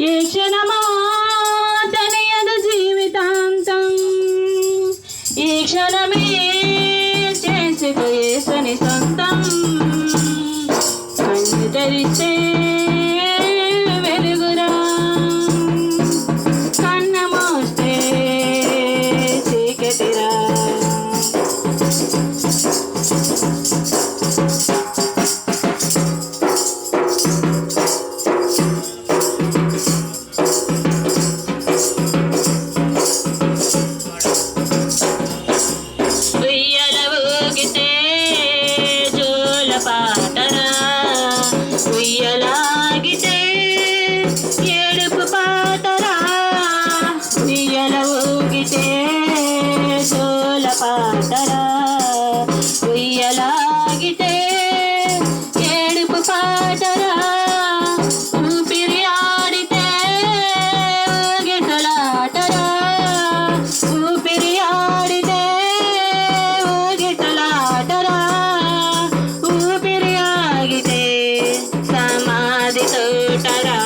ఏ క్షణమా తన జీవితాంతం? ఈ క్షణమే పాటరా ఉయ్యలాగితే ఏడుపు పాటరా ఊపిరి ఆడితే ఊగిసలాటరా ఊపిరి ఆడితే ఊగిసలాటరా ఊపిరి ఆగితే సమాధి తోటరా